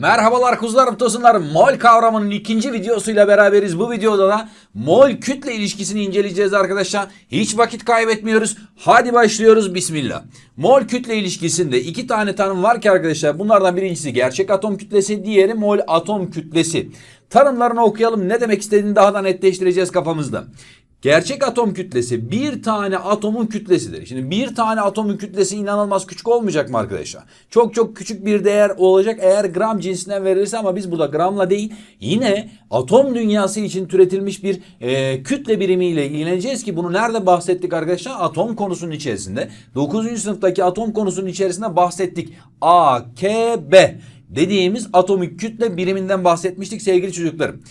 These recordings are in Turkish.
Merhabalar kuzularım tosunlarım. Mol kavramının ikinci videosuyla beraberiz. Bu videoda da mol kütle ilişkisini inceleyeceğiz arkadaşlar. Hiç vakit kaybetmiyoruz. Hadi başlıyoruz. Bismillah. Mol kütle ilişkisinde iki tane tanım var ki arkadaşlar. Bunlardan birincisi gerçek atom kütlesi, diğeri mol atom kütlesi. Tanımlarını okuyalım. Ne demek istediğini daha da netleştireceğiz kafamızda. Gerçek atom kütlesi bir tane atomun kütlesidir. Şimdi bir tane atomun kütlesi inanılmaz küçük olmayacak mı arkadaşlar? Çok çok küçük bir değer olacak eğer gram cinsinden verilirse ama biz burada gramla değil yine atom dünyası için türetilmiş bir e, kütle birimiyle ilgileneceğiz ki bunu nerede bahsettik arkadaşlar? Atom konusunun içerisinde. 9. sınıftaki atom konusunun içerisinde bahsettik. A, K, B dediğimiz atomik kütle biriminden bahsetmiştik sevgili çocuklarım.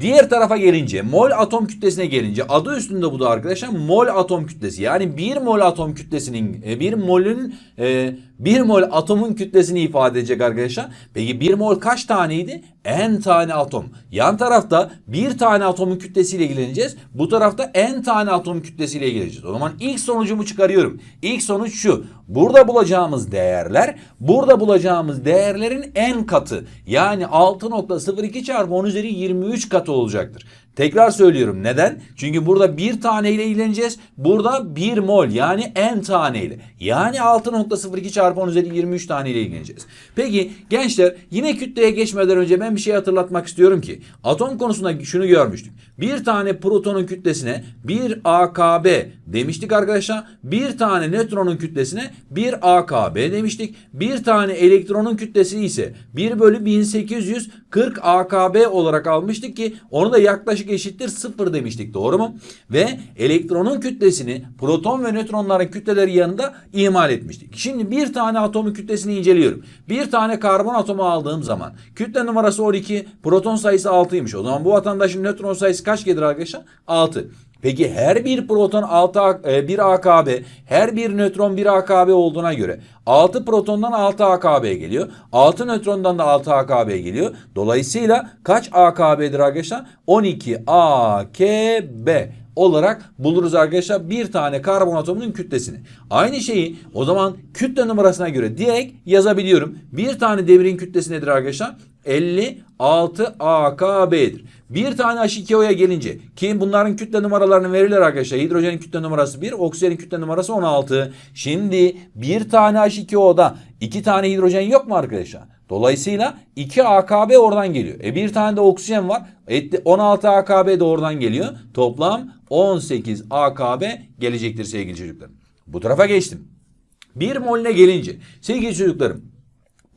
Diğer tarafa gelince mol atom kütlesine gelince adı üstünde bu da arkadaşlar mol atom kütlesi. Yani bir mol atom kütlesinin e, bir molün e, bir mol atomun kütlesini ifade edecek arkadaşlar. Peki bir mol kaç taneydi? N tane atom. Yan tarafta bir tane atomun kütlesiyle ilgileneceğiz. Bu tarafta N tane atom kütlesiyle ilgileneceğiz. O zaman ilk sonucumu çıkarıyorum. İlk sonuç şu. Burada bulacağımız değerler burada bulacağımız değerlerin N katı. Yani 6.02 çarpı 10 üzeri 23 katı olacaktır. Tekrar söylüyorum. Neden? Çünkü burada bir taneyle ilgileneceğiz. Burada bir mol yani n taneyle. Yani 6.02 çarpı 10 üzeri 23 taneyle ilgileneceğiz. Peki gençler yine kütleye geçmeden önce ben bir şey hatırlatmak istiyorum ki atom konusunda şunu görmüştük. Bir tane protonun kütlesine bir AKB demiştik arkadaşlar. Bir tane nötronun kütlesine bir AKB demiştik. Bir tane elektronun kütlesi ise 1 bölü 1840 AKB olarak almıştık ki onu da yaklaşık eşittir 0 demiştik doğru mu? Ve elektronun kütlesini proton ve nötronların kütleleri yanında imal etmiştik. Şimdi bir tane atomun kütlesini inceliyorum. Bir tane karbon atomu aldığım zaman kütle numarası 12 proton sayısı 6'ymış. O zaman bu vatandaşın nötron sayısı kaç gelir arkadaşlar? 6. Peki her bir proton 6 bir AKB, her bir nötron 1 AKB olduğuna göre 6 protondan 6 AKB geliyor. 6 nötrondan da 6 AKB geliyor. Dolayısıyla kaç AKB'dir arkadaşlar? 12 AKB olarak buluruz arkadaşlar bir tane karbon atomunun kütlesini. Aynı şeyi o zaman kütle numarasına göre direkt yazabiliyorum. Bir tane demirin kütlesi nedir arkadaşlar? 56 AKB'dir. Bir tane H2O'ya gelince ki bunların kütle numaralarını verirler arkadaşlar. Hidrojenin kütle numarası 1, oksijenin kütle numarası 16. Şimdi bir tane H2O'da iki tane hidrojen yok mu arkadaşlar? Dolayısıyla 2 AKB oradan geliyor. E bir tane de oksijen var. 16 AKB de oradan geliyor. Toplam 18 AKB gelecektir sevgili çocuklarım. Bu tarafa geçtim. Bir moline gelince sevgili çocuklarım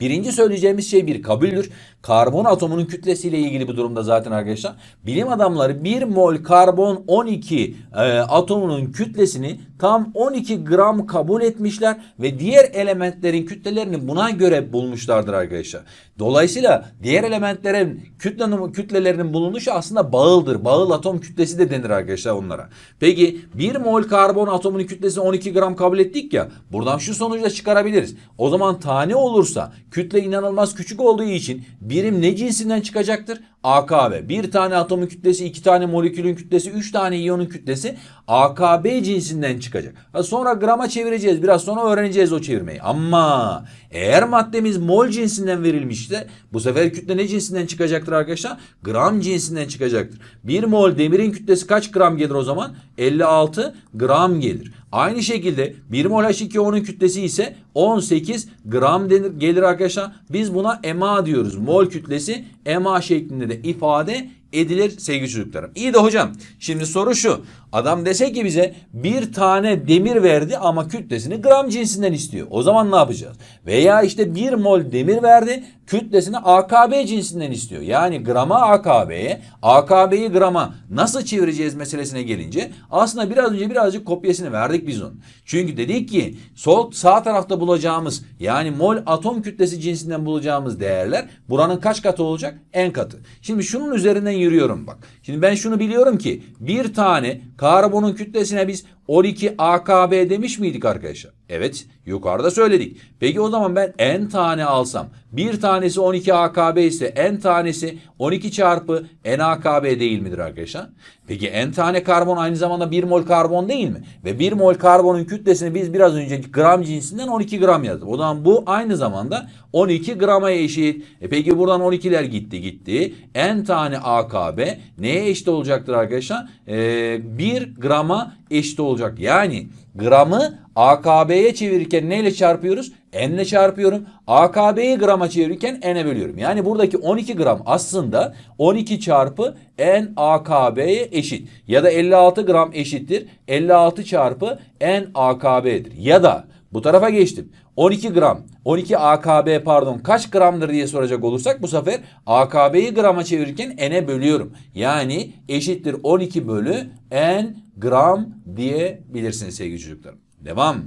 Birinci söyleyeceğimiz şey bir kabuldür. Karbon atomunun kütlesiyle ilgili bu durumda zaten arkadaşlar. Bilim adamları 1 mol karbon 12 e, atomunun kütlesini tam 12 gram kabul etmişler ve diğer elementlerin kütlelerini buna göre bulmuşlardır arkadaşlar. Dolayısıyla diğer elementlerin kütle kütlelerinin bulunuşu aslında bağıldır. Bağıl atom kütlesi de denir arkadaşlar onlara. Peki 1 mol karbon atomunun kütlesini 12 gram kabul ettik ya. Buradan şu sonucu da çıkarabiliriz. O zaman tane olursa kütle inanılmaz küçük olduğu için birim ne cinsinden çıkacaktır? AKB. Bir tane atomun kütlesi, iki tane molekülün kütlesi, üç tane iyonun kütlesi AKB cinsinden çıkacak. Sonra grama çevireceğiz. Biraz sonra öğreneceğiz o çevirmeyi. Ama eğer maddemiz mol cinsinden verilmişse bu sefer kütle ne cinsinden çıkacaktır arkadaşlar? Gram cinsinden çıkacaktır. Bir mol demirin kütlesi kaç gram gelir o zaman? 56 gram gelir. Aynı şekilde 1 mol H2O'nun kütlesi ise 18 gram denir, gelir arkadaşlar. Biz buna EMA diyoruz. Mol kütlesi EMA şeklinde de ifade edilir sevgili çocuklarım. İyi de hocam şimdi soru şu. Adam dese ki bize bir tane demir verdi ama kütlesini gram cinsinden istiyor. O zaman ne yapacağız? Veya işte bir mol demir verdi kütlesini AKB cinsinden istiyor. Yani grama AKB'ye, AKB'yi grama nasıl çevireceğiz meselesine gelince aslında biraz önce birazcık kopyasını verdik biz onun. Çünkü dedik ki sol sağ tarafta bulacağımız yani mol atom kütlesi cinsinden bulacağımız değerler buranın kaç katı olacak? En katı. Şimdi şunun üzerinden yürüyorum bak. Şimdi ben şunu biliyorum ki bir tane karbonun kütlesine biz 12 AKB demiş miydik arkadaşlar? Evet yukarıda söyledik. Peki o zaman ben n tane alsam bir tanesi 12 AKB ise n tanesi 12 çarpı n AKB değil midir arkadaşlar? Peki n tane karbon aynı zamanda 1 mol karbon değil mi? Ve 1 mol karbonun kütlesini biz biraz önce gram cinsinden 12 gram yazdık. O zaman bu aynı zamanda 12 grama eşit. E peki buradan 12'ler gitti gitti. N tane AKB neye eşit olacaktır arkadaşlar? Ee, 1 grama eşit olacak. Yani gramı AKB'ye çevirirken neyle çarpıyoruz? N ile çarpıyorum. AKB'yi grama çevirirken N'e bölüyorum. Yani buradaki 12 gram aslında 12 çarpı N AKB'ye eşit. Ya da 56 gram eşittir. 56 çarpı N AKB'dir. Ya da bu tarafa geçtim. 12 gram, 12 AKB pardon kaç gramdır diye soracak olursak bu sefer AKB'yi grama çevirirken N'e bölüyorum. Yani eşittir 12 bölü N gram diyebilirsiniz sevgili çocuklarım. Devam.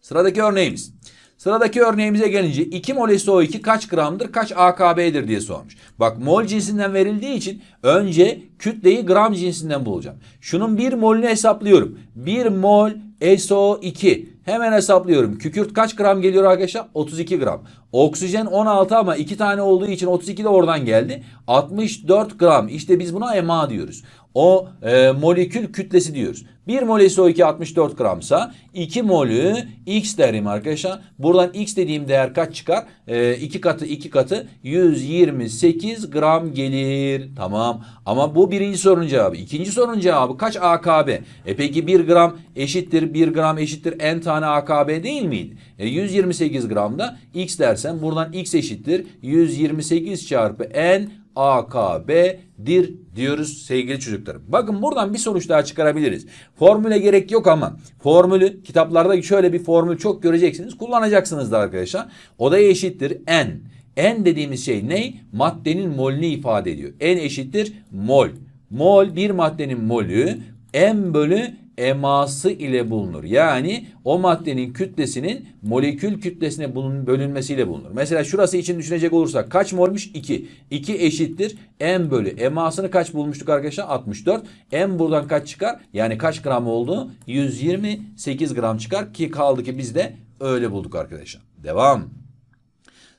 Sıradaki örneğimiz. Sıradaki örneğimize gelince 2 mol SO2 kaç gramdır kaç AKB'dir diye sormuş. Bak mol cinsinden verildiği için önce kütleyi gram cinsinden bulacağım. Şunun 1 molünü hesaplıyorum. 1 mol SO2 hemen hesaplıyorum. Kükürt kaç gram geliyor arkadaşlar? 32 gram. Oksijen 16 ama 2 tane olduğu için 32 de oradan geldi. 64 gram. İşte biz buna MA diyoruz. O e, molekül kütlesi diyoruz. 1 mol SO2 64 gramsa 2 molü X derim arkadaşlar. Buradan X dediğim değer kaç çıkar? 2 katı 2 katı 128 gram gelir. Tamam. Ama bu birinci sorunun cevabı. İkinci sorunun cevabı kaç AKB? E peki 1 gram eşittir 1 gram eşittir n tane AKB değil miydi? E 128 gramda X dersen buradan X eşittir 128 çarpı n AKB'dir diyoruz sevgili çocuklarım. Bakın buradan bir sonuç daha çıkarabiliriz. Formüle gerek yok ama formülü kitaplarda şöyle bir formül çok göreceksiniz. Kullanacaksınız da arkadaşlar. O da eşittir N. N dediğimiz şey ne? Maddenin molünü ifade ediyor. N eşittir mol. Mol bir maddenin molü M bölü eması ile bulunur. Yani o maddenin kütlesinin molekül kütlesine bulun, bölünmesiyle bulunur. Mesela şurası için düşünecek olursak kaç molmuş? 2. 2 eşittir m bölü emasını kaç bulmuştuk arkadaşlar? 64. M buradan kaç çıkar? Yani kaç gram oldu? 128 gram çıkar ki kaldı ki biz de öyle bulduk arkadaşlar. Devam.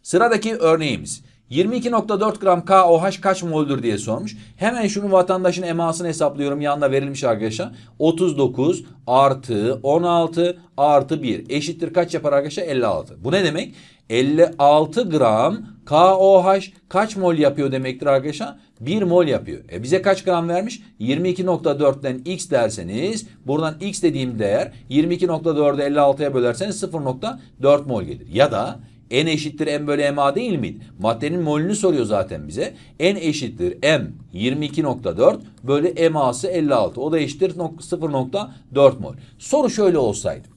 Sıradaki örneğimiz. 22.4 gram KOH kaç moldür diye sormuş. Hemen şunu vatandaşın emasını hesaplıyorum. Yanında verilmiş arkadaşlar. 39 artı 16 artı 1 eşittir kaç yapar arkadaşlar? 56. Bu ne demek? 56 gram KOH kaç mol yapıyor demektir arkadaşlar? 1 mol yapıyor. E bize kaç gram vermiş? 22.4'ten x derseniz buradan x dediğim değer 22.4'ü 56'ya bölerseniz 0.4 mol gelir. Ya da N eşittir M bölü MA değil miydi? Maddenin molünü soruyor zaten bize. N eşittir M 22.4 bölü MA'sı 56. O da eşittir 0.4 mol. Soru şöyle olsaydı.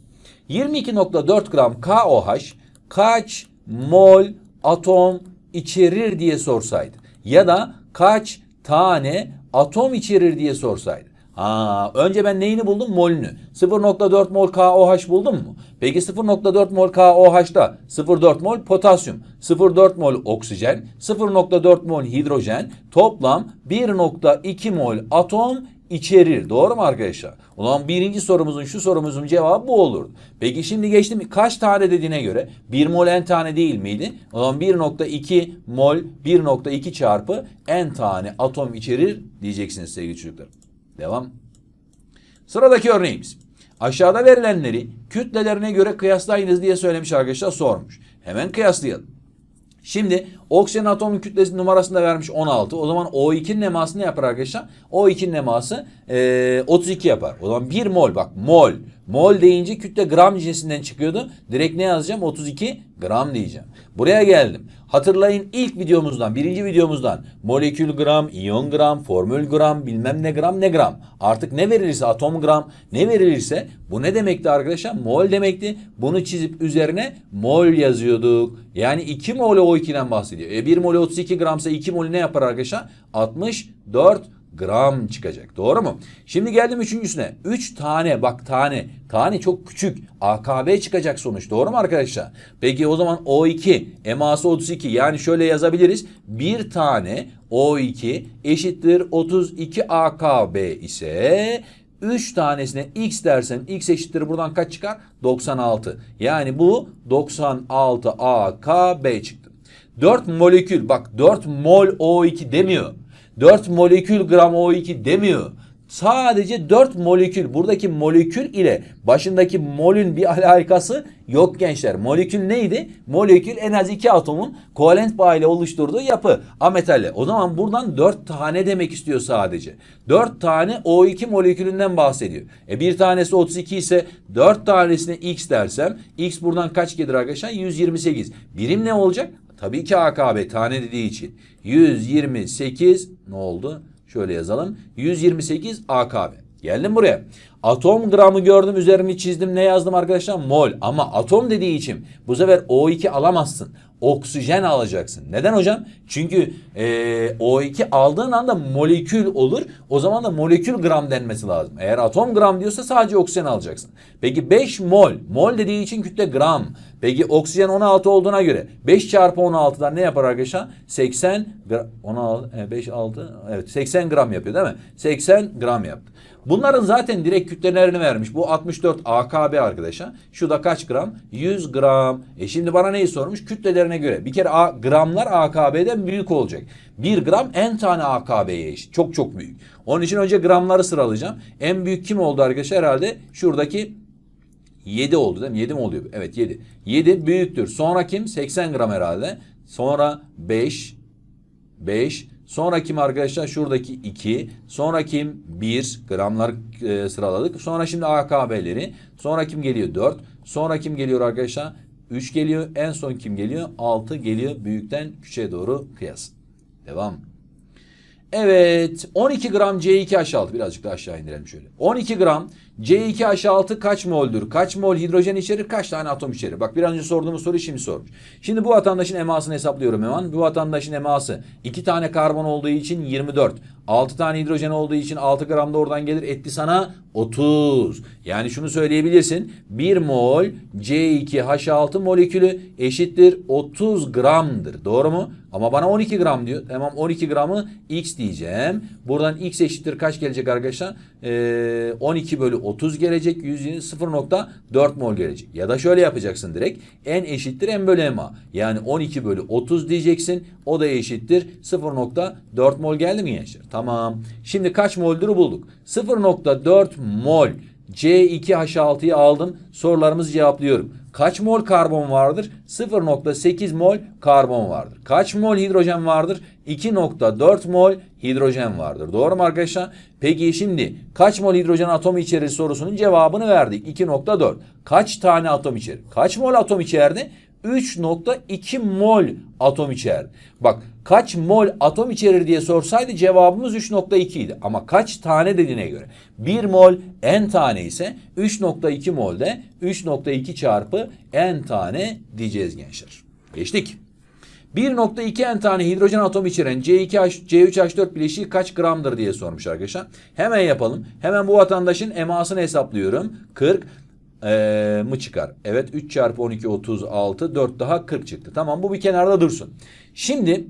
22.4 gram KOH kaç mol atom içerir diye sorsaydı. Ya da kaç tane atom içerir diye sorsaydı. Ha, önce ben neyini buldum? Molünü. 0.4 mol KOH buldum mu? Peki 0.4 mol KOH'da 0.4 mol potasyum, 0.4 mol oksijen, 0.4 mol hidrojen toplam 1.2 mol atom içerir. Doğru mu arkadaşlar? Zaman birinci sorumuzun şu sorumuzun cevabı bu olurdu. Peki şimdi geçtim kaç tane dediğine göre 1 mol n tane değil miydi? Zaman 1.2 mol 1.2 çarpı n tane atom içerir diyeceksiniz sevgili çocuklar. Devam. Sıradaki örneğimiz. Aşağıda verilenleri kütlelerine göre kıyaslayınız diye söylemiş arkadaşlar sormuş. Hemen kıyaslayalım. Şimdi oksijen atomun kütlesi numarasını da vermiş 16. O zaman O2'nin eması ne yapar arkadaşlar? O2'nin eması e, 32 yapar. O zaman 1 mol bak mol. Mol deyince kütle gram cinsinden çıkıyordu. Direkt ne yazacağım? 32 gram diyeceğim. Buraya geldim. Hatırlayın ilk videomuzdan, birinci videomuzdan molekül gram, iyon gram, formül gram, bilmem ne gram, ne gram. Artık ne verilirse atom gram, ne verilirse bu ne demekti arkadaşlar? Mol demekti. Bunu çizip üzerine mol yazıyorduk. Yani 2 mol O2'den bahsediyor. E 1 mol 32 gramsa 2 mol ne yapar arkadaşlar? 64 gram çıkacak. Doğru mu? Şimdi geldim üçüncüsüne. 3 tane bak tane. Tane çok küçük. AKB çıkacak sonuç. Doğru mu arkadaşlar? Peki o zaman O2 eması 32 yani şöyle yazabiliriz. Bir tane O2 eşittir 32 AKB ise 3 tanesine x dersen x eşittir buradan kaç çıkar? 96. Yani bu 96 AKB çıktı. 4 molekül bak 4 mol O2 demiyor. 4 molekül gram O2 demiyor. Sadece 4 molekül buradaki molekül ile başındaki molün bir alakası yok gençler. Molekül neydi? Molekül en az 2 atomun kovalent bağ ile oluşturduğu yapı ametalle. O zaman buradan 4 tane demek istiyor sadece. 4 tane O2 molekülünden bahsediyor. E bir tanesi 32 ise 4 tanesine X dersem X buradan kaç gelir arkadaşlar? 128. Birim ne olacak? Tabii ki AKB tane dediği için. 128 ne oldu? Şöyle yazalım. 128 AKB. Geldim buraya. Atom gramı gördüm üzerini çizdim. Ne yazdım arkadaşlar? Mol. Ama atom dediği için bu sefer O2 alamazsın. Oksijen alacaksın. Neden hocam? Çünkü e, O2 aldığın anda molekül olur. O zaman da molekül gram denmesi lazım. Eğer atom gram diyorsa sadece oksijen alacaksın. Peki 5 mol. Mol dediği için kütle gram. Peki oksijen 16 olduğuna göre 5 çarpı 16'dan ne yapar arkadaşlar? 80 gram. 16, 5, 6 evet 80 gram yapıyor değil mi? 80 gram yaptı. Bunların zaten direkt kütlelerini vermiş. Bu 64 AKB arkadaşlar. Şu da kaç gram? 100 gram. E şimdi bana neyi sormuş? Kütlelerine göre. Bir kere A, gramlar AKB'den büyük olacak. 1 gram en tane AKB'ye eşit. Çok çok büyük. Onun için önce gramları sıralayacağım. En büyük kim oldu arkadaşlar? Herhalde şuradaki 7 oldu değil mi? 7 mi oluyor? Evet 7. 7 büyüktür. Sonra kim? 80 gram herhalde. Sonra 5. 5. Sonra kim arkadaşlar? Şuradaki 2. Sonra kim? 1. Gramlar e, sıraladık. Sonra şimdi AKB'leri. Sonra kim geliyor? 4. Sonra kim geliyor arkadaşlar? 3 geliyor. En son kim geliyor? 6 geliyor. Büyükten küçüğe doğru kıyas. Devam. Evet 12 gram C2H6 birazcık daha aşağı indirelim şöyle. 12 gram C2H6 kaç moldür? Kaç mol hidrojen içerir? Kaç tane atom içerir? Bak bir önce sorduğumuz soruyu şimdi sormuş. Şimdi bu vatandaşın emasını hesaplıyorum hemen. Bu vatandaşın eması 2 tane karbon olduğu için 24. 6 tane hidrojen olduğu için 6 gram da oradan gelir. Etti sana 30. Yani şunu söyleyebilirsin. 1 mol C2H6 molekülü eşittir 30 gramdır. Doğru mu? Ama bana 12 gram diyor. Tamam 12 gramı X diyeceğim. Buradan X eşittir kaç gelecek arkadaşlar? Ee, 12 bölü 30 gelecek. 120 0.4 mol gelecek. Ya da şöyle yapacaksın direkt. N eşittir M bölü MA. Yani 12 bölü 30 diyeceksin. O da eşittir 0.4 mol geldi mi gençler? Tamam. Şimdi kaç moldür bulduk. 0.4 mol C2H6'yı aldım. Sorularımızı cevaplıyorum. Kaç mol karbon vardır? 0.8 mol karbon vardır. Kaç mol hidrojen vardır? 2.4 mol hidrojen vardır. Doğru mu arkadaşlar? Peki şimdi kaç mol hidrojen atom içerir sorusunun cevabını verdik. 2.4. Kaç tane atom içerir? Kaç mol atom içerdi? 3.2 mol atom içerir. Bak kaç mol atom içerir diye sorsaydı cevabımız 3.2 idi. Ama kaç tane dediğine göre 1 mol n tane ise 3.2 mol de 3.2 çarpı n tane diyeceğiz gençler. Geçtik. 1.2 n tane hidrojen atom içeren C2H, C3H4 bileşiği kaç gramdır diye sormuş arkadaşlar. Hemen yapalım. Hemen bu vatandaşın emasını hesaplıyorum. 40 ee, mı çıkar? Evet 3 çarpı 12 36 4 daha 40 çıktı. Tamam bu bir kenarda dursun. Şimdi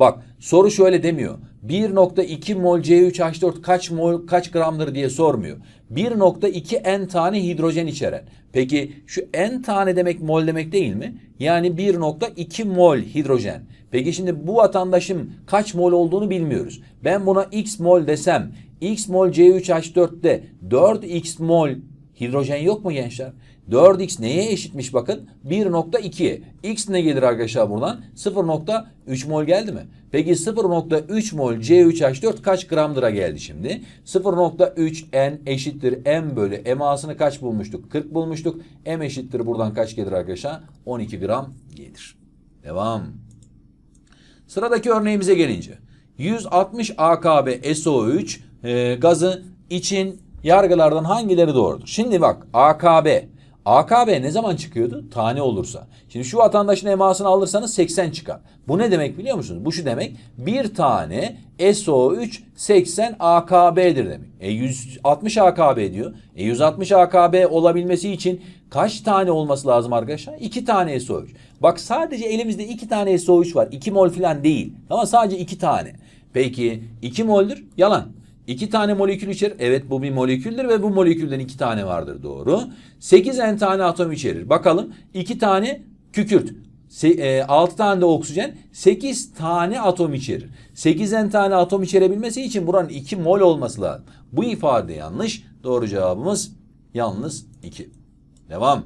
bak soru şöyle demiyor. 1.2 mol C3H4 kaç mol kaç gramdır diye sormuyor. 1.2 n tane hidrojen içeren. Peki şu n tane demek mol demek değil mi? Yani 1.2 mol hidrojen. Peki şimdi bu vatandaşım kaç mol olduğunu bilmiyoruz. Ben buna x mol desem x mol C3H4'te 4x mol Hidrojen yok mu gençler? 4x neye eşitmiş bakın? 1.2'ye. X ne gelir arkadaşlar buradan? 0.3 mol geldi mi? Peki 0.3 mol C3H4 kaç gramdıra geldi şimdi? 0.3 N eşittir M bölü emasını kaç bulmuştuk? 40 bulmuştuk. M eşittir buradan kaç gelir arkadaşlar? 12 gram gelir. Devam. Sıradaki örneğimize gelince. 160 AKB SO3 e, gazı için yargılardan hangileri doğrudur? Şimdi bak AKB. AKB ne zaman çıkıyordu? Tane olursa. Şimdi şu vatandaşın emasını alırsanız 80 çıkar. Bu ne demek biliyor musunuz? Bu şu demek. Bir tane SO3 80 AKB'dir demek. E 160 AKB diyor. E 160 AKB olabilmesi için kaç tane olması lazım arkadaşlar? 2 tane SO3. Bak sadece elimizde 2 tane SO3 var. 2 mol falan değil. Ama sadece 2 tane. Peki 2 moldür? Yalan. 2 tane molekül içerir. Evet bu bir moleküldür ve bu molekülden 2 tane vardır doğru. 8 n tane atom içerir. Bakalım 2 tane kükürt. 6 tane de oksijen 8 tane atom içerir. 8 n tane atom içerebilmesi için buranın 2 mol olması lazım. Bu ifade yanlış. Doğru cevabımız yalnız 2. Devam.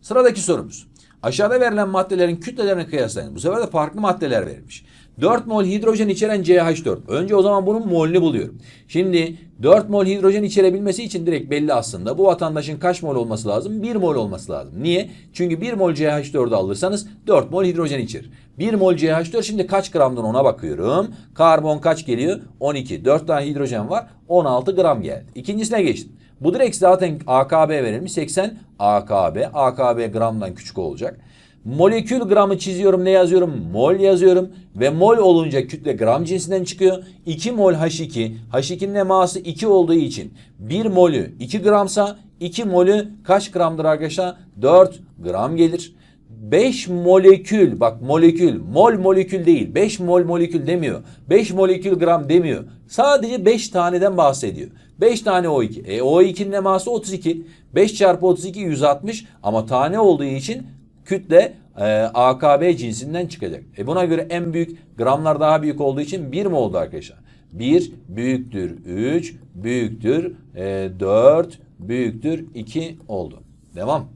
Sıradaki sorumuz. Aşağıda verilen maddelerin kütlelerini kıyaslayın. Bu sefer de farklı maddeler verilmiş. 4 mol hidrojen içeren CH4. Önce o zaman bunun molünü buluyorum. Şimdi 4 mol hidrojen içerebilmesi için direkt belli aslında. Bu vatandaşın kaç mol olması lazım? 1 mol olması lazım. Niye? Çünkü 1 mol CH4'ü alırsanız 4 mol hidrojen içerir. 1 mol CH4 şimdi kaç gramdan ona bakıyorum. Karbon kaç geliyor? 12. 4 tane hidrojen var. 16 gram geldi. İkincisine geçtim. Bu direkt zaten AKB verilmiş. 80 AKB. AKB gramdan küçük olacak. Molekül gramı çiziyorum. Ne yazıyorum? Mol yazıyorum. Ve mol olunca kütle gram cinsinden çıkıyor. 2 mol H2. H2'nin eması 2 olduğu için 1 molü 2 gramsa 2 molü kaç gramdır arkadaşlar? 4 gram gelir. 5 molekül bak molekül mol molekül değil 5 mol molekül demiyor 5 molekül gram demiyor sadece 5 taneden bahsediyor 5 tane O2 e, O2'nin eması 32 5 çarpı 32 160 ama tane olduğu için kütle e, AKB cinsinden çıkacak. E, buna göre en büyük gramlar daha büyük olduğu için 1 mi oldu arkadaşlar? 1 büyüktür 3 büyüktür e, 4 büyüktür 2 oldu. Devam.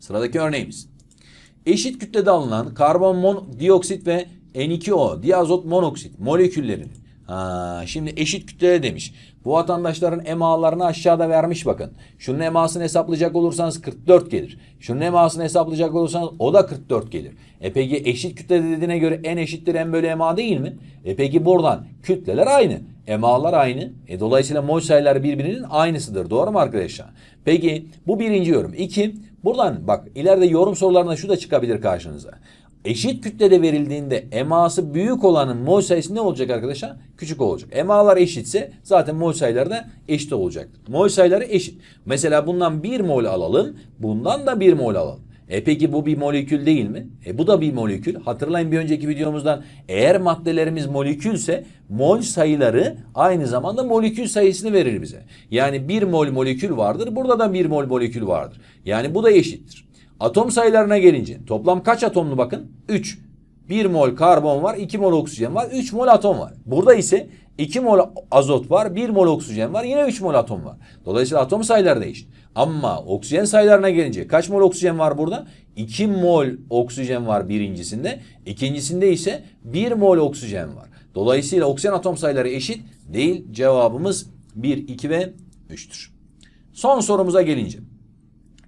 Sıradaki örneğimiz. Eşit kütlede alınan karbon monoksit ve N2O diazot monoksit moleküllerinin Ha, şimdi eşit kütlede demiş. Bu vatandaşların emalarını aşağıda vermiş bakın. Şunun emasını hesaplayacak olursanız 44 gelir. Şunun emasını hesaplayacak olursanız o da 44 gelir. E peki eşit kütlede dediğine göre en eşittir en bölü ema değil mi? E peki buradan kütleler aynı. Emalar aynı. E dolayısıyla mol sayıları birbirinin aynısıdır. Doğru mu arkadaşlar? Peki bu birinci yorum. İki, buradan bak ileride yorum sorularında şu da çıkabilir karşınıza. Eşit kütlede verildiğinde eması büyük olanın mol sayısı ne olacak arkadaşlar? Küçük olacak. Emalar eşitse zaten mol sayıları da eşit olacaktır. Mol sayıları eşit. Mesela bundan 1 mol alalım. Bundan da 1 mol alalım. E peki bu bir molekül değil mi? E bu da bir molekül. Hatırlayın bir önceki videomuzdan eğer maddelerimiz molekülse mol sayıları aynı zamanda molekül sayısını verir bize. Yani 1 mol molekül vardır. Burada da 1 mol molekül vardır. Yani bu da eşittir. Atom sayılarına gelince toplam kaç atomlu bakın? 3. 1 mol karbon var, 2 mol oksijen var, 3 mol atom var. Burada ise 2 mol azot var, 1 mol oksijen var, yine 3 mol atom var. Dolayısıyla atom sayıları eşit. Ama oksijen sayılarına gelince kaç mol oksijen var burada? 2 mol oksijen var birincisinde. ikincisinde ise 1 mol oksijen var. Dolayısıyla oksijen atom sayıları eşit değil. Cevabımız 1, 2 ve 3'tür. Son sorumuza gelince.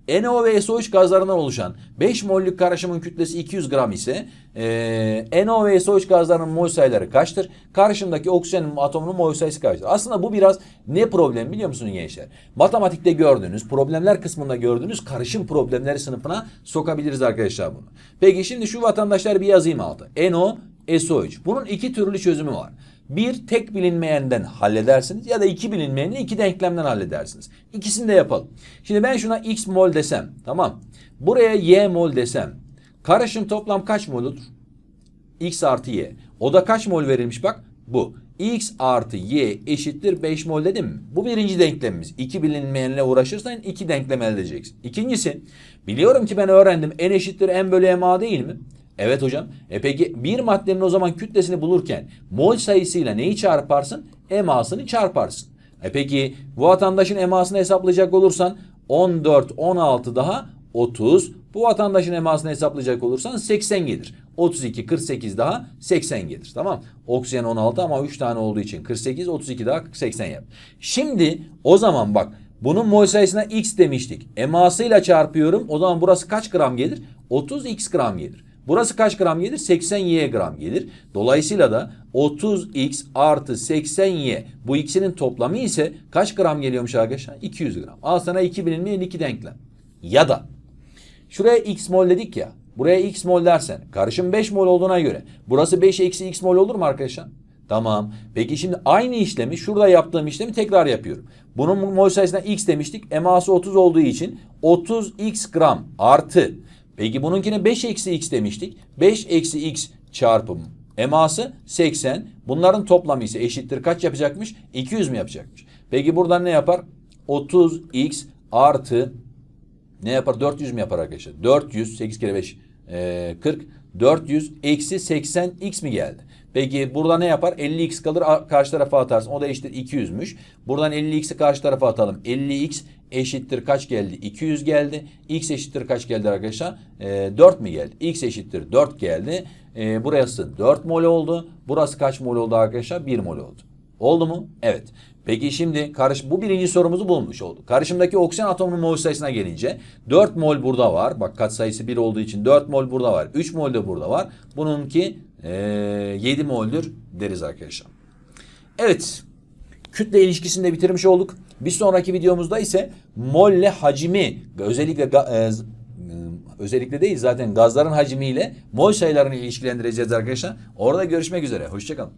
NO ve SO3 gazlarından oluşan 5 mollük karışımın kütlesi 200 gram ise e, NO ve SO3 gazlarının mol sayıları kaçtır? Karışımdaki oksijenin atomunun mol sayısı kaçtır? Aslında bu biraz ne problem biliyor musunuz gençler? Matematikte gördüğünüz, problemler kısmında gördüğünüz karışım problemleri sınıfına sokabiliriz arkadaşlar bunu. Peki şimdi şu vatandaşları bir yazayım altı. NO, SO3. Bunun iki türlü çözümü var. Bir tek bilinmeyenden halledersiniz ya da iki bilinmeyeni iki denklemden halledersiniz. İkisini de yapalım. Şimdi ben şuna x mol desem tamam. Buraya y mol desem. Karışım toplam kaç mol olur? x artı y. O da kaç mol verilmiş bak bu. x artı y eşittir 5 mol dedim mi? Bu birinci denklemimiz. İki bilinmeyenle uğraşırsan iki denklem elde edeceksin. İkincisi biliyorum ki ben öğrendim n eşittir n bölü ma değil mi? Evet hocam. E peki bir maddenin o zaman kütlesini bulurken mol sayısıyla neyi çarparsın? Emasını çarparsın. E peki bu vatandaşın emasını hesaplayacak olursan 14, 16 daha 30. Bu vatandaşın emasını hesaplayacak olursan 80 gelir. 32, 48 daha 80 gelir. Tamam. Oksijen 16 ama 3 tane olduğu için 48, 32 daha 80 yap. Şimdi o zaman bak bunun mol sayısına x demiştik. Emasıyla çarpıyorum. O zaman burası kaç gram gelir? 30x gram gelir. Burası kaç gram gelir? 80y gram gelir. Dolayısıyla da 30x artı 80y bu ikisinin toplamı ise kaç gram geliyormuş arkadaşlar? 200 gram. Al sana 2 bilinmeyen iki denklem. Ya da şuraya x mol dedik ya. Buraya x mol dersen karışım 5 mol olduğuna göre burası 5 eksi x mol olur mu arkadaşlar? Tamam. Peki şimdi aynı işlemi şurada yaptığım işlemi tekrar yapıyorum. Bunun mol sayısına x demiştik. Eması 30 olduğu için 30x gram artı Peki bununkine 5 eksi x demiştik. 5 eksi x çarpı Eması 80. Bunların toplamı ise eşittir kaç yapacakmış? 200 mü yapacakmış? Peki buradan ne yapar? 30x artı ne yapar? 400 mü yapar arkadaşlar? 400 8 kere 5 e, 40 400 eksi 80x mi geldi? Peki burada ne yapar? 50x kalır karşı tarafa atarsın. O da eşittir 200'müş. Buradan 50x'i karşı tarafa atalım. 50x eşittir kaç geldi? 200 geldi. x eşittir kaç geldi arkadaşlar? E, 4 mi geldi? x eşittir 4 geldi. E, burası 4 mol oldu. Burası kaç mol oldu arkadaşlar? 1 mol oldu. Oldu mu? Evet. Peki şimdi karış bu birinci sorumuzu bulmuş olduk. Karışımdaki oksijen atomunun mol sayısına gelince 4 mol burada var. Bak kat sayısı 1 olduğu için 4 mol burada var. 3 mol de burada var. Bununki eee 7 moldür deriz arkadaşlar. Evet. Kütle ilişkisini de bitirmiş olduk. Bir sonraki videomuzda ise molle hacmi özellikle e, z- özellikle değil zaten gazların hacmiyle mol sayılarını ilişkilendireceğiz arkadaşlar. Orada görüşmek üzere. Hoşçakalın.